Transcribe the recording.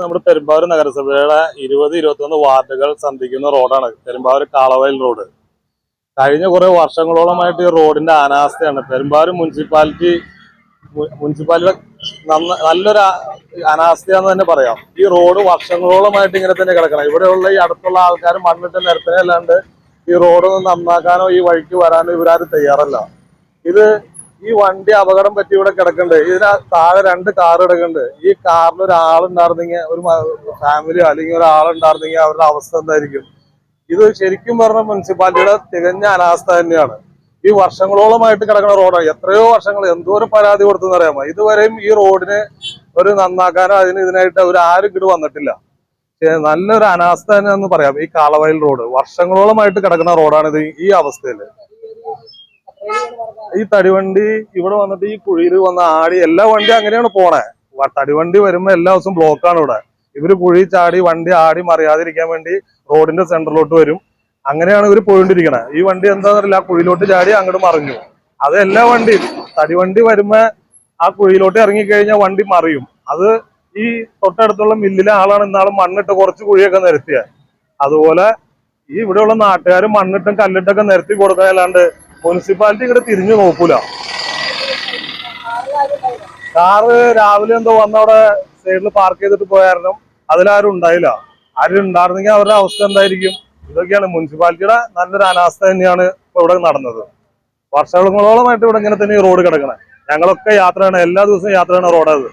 നമ്മുടെ പെരുമ്പാവൂർ നഗരസഭയുടെ ഇരുപത് ഇരുപത്തൊന്ന് വാർഡുകൾ സന്ധിക്കുന്ന റോഡാണ്. പെരുമ്പാവൂർ കാളവയൽ റോഡ്. കഴിഞ്ഞ കുറെ വർഷങ്ങളോളമായിട്ട് ഈ റോഡിന്റെ അനാസ്ഥയാണ്. പെരുമ്പാവൂർ മുനിസിപ്പാലിറ്റി മു- മുനിസിപ്പാലിറ്റിയുടെ നന്ന- നല്ലൊരു അനാസ്ഥയാന്ന് തന്നെ പറയാം. ഈ റോഡ് വർഷങ്ങളോളമായിട്ട് ഇങ്ങനെ തന്നെ കിടക്കണം. ഇവിടെയുള്ള ഈ അടുത്തുള്ള ആൾക്കാർ മണ്ണിട്ട് നിരത്തനെ അല്ലാണ്ട് ഈ റോഡ് നന്നാക്കാനോ ഈ വഴിക്ക് വരാനോ ഇവരാരും തയ്യാറല്ല. ഇത് ഈ വണ്ടി അപകടം പറ്റി ഇവിടെ കിടക്കുന്നുണ്ട് ഇതിന് താഴെ രണ്ട് കാർ കിടക്കുന്നുണ്ട് ഈ കാറിൽ ഒരാളുണ്ടായിരുന്നെങ്കിൽ ഒരു ഫാമിലി അല്ലെങ്കിൽ ഒരാളുണ്ടായിരുന്നെങ്കിൽ അവരുടെ അവസ്ഥ എന്തായിരിക്കും? ഇത് ശരിക്കും പറഞ്ഞ മുനിസിപ്പാലിറ്റിയുടെ തികഞ്ഞ അനാസ്ഥ തന്നെയാണ്. ഈ വർഷങ്ങളോളമായിട്ട് കിടക്കുന്ന റോഡാണ്. എത്രയോ വർഷങ്ങൾ എന്തോരം പരാതി കൊടുത്തെന്ന് അറിയാമോ? ഇതുവരെയും ഈ റോഡിന് ഒരു നന്നാക്കാനോ അതിന് ഇതിനായിട്ട് ഒരു ആരും ഇങ്ങോട്ട് വന്നിട്ടില്ല. നല്ലൊരു അനാസ്ഥ തന്നെ എന്ന് പറയാം. ഈ കാളവയൽ റോഡ്. വർഷങ്ങളോളമായിട്ട് കിടക്കുന്ന റോഡാണ് ഇത് ഈ അവസ്ഥയിൽ. ഈ തടിവണ്ടി ഇവിടെ വന്നിട്ട് ഈ കുഴിയിൽ വന്ന ആടി എല്ലാ വണ്ടി അങ്ങനെയാണ് പോണേ. തടിവണ്ടി വരുമ്പോ എല്ലാ ദിവസവും ബ്ലോക്കാണ് ഇവിടെ. ഇവർ കുഴി ചാടി വണ്ടി ആടി മറിയാതിരിക്കാൻ വേണ്ടി റോഡിന്റെ സെന്ററിലോട്ട് വരും. അങ്ങനെയാണ് ഇവർ പോയിണ്ടിരിക്കണേ ഈ വണ്ടി എന്താണെന്നറിയില്ല ആ കുഴിയിലോട്ട് ചാടി അങ്ങോട്ട് മറിഞ്ഞു. അത് എല്ലാ വണ്ടിയും. തടിവണ്ടി വരുമ്പോ ആ കുഴിയിലോട്ട് ഇറങ്ങിക്കഴിഞ്ഞാൽ വണ്ടി മറിയും. അത് ഈ തൊട്ടടുത്തുള്ള മില്ലിലെ ആളാണ് ഇന്നാളും മണ്ണിട്ട് കുറച്ച് കുഴിയൊക്കെ നിരത്തിയത് അതുപോലെ ഈ ഇവിടെയുള്ള നാട്ടുകാർ മണ്ണിട്ടും കല്ലിട്ടൊക്കെ നിരത്തി കൊടുക്കാനല്ലാണ്ട് മുനിസിപ്പാലിറ്റി ഇങ്ങോട്ട് തിരിഞ്ഞു നോക്കൂല. കാറ് രാവിലെ എന്തോ വന്നവിടെ സൈഡിൽ പാർക്ക് ചെയ്തിട്ട് പോയായിരുന്നു അതിലാരും ഉണ്ടായില്ല. ആരും ഉണ്ടായിരുന്നെങ്കിൽ അവരുടെ അവസ്ഥ എന്തായിരിക്കും? ഇതൊക്കെയാണ് മുനിസിപ്പാലിറ്റിയുടെ നല്ലൊരു അനാസ്ഥ തന്നെയാണ് ഇപ്പൊ ഇവിടെ നടന്നത്. വർഷങ്ങളോളമായിട്ട് ഇവിടെ ഇങ്ങനെ തന്നെ റോഡ് കിടക്കണേ. ഞങ്ങളൊക്കെ യാത്രയാണ് എല്ലാ ദിവസവും യാത്രയാണ് റോഡ് അത്.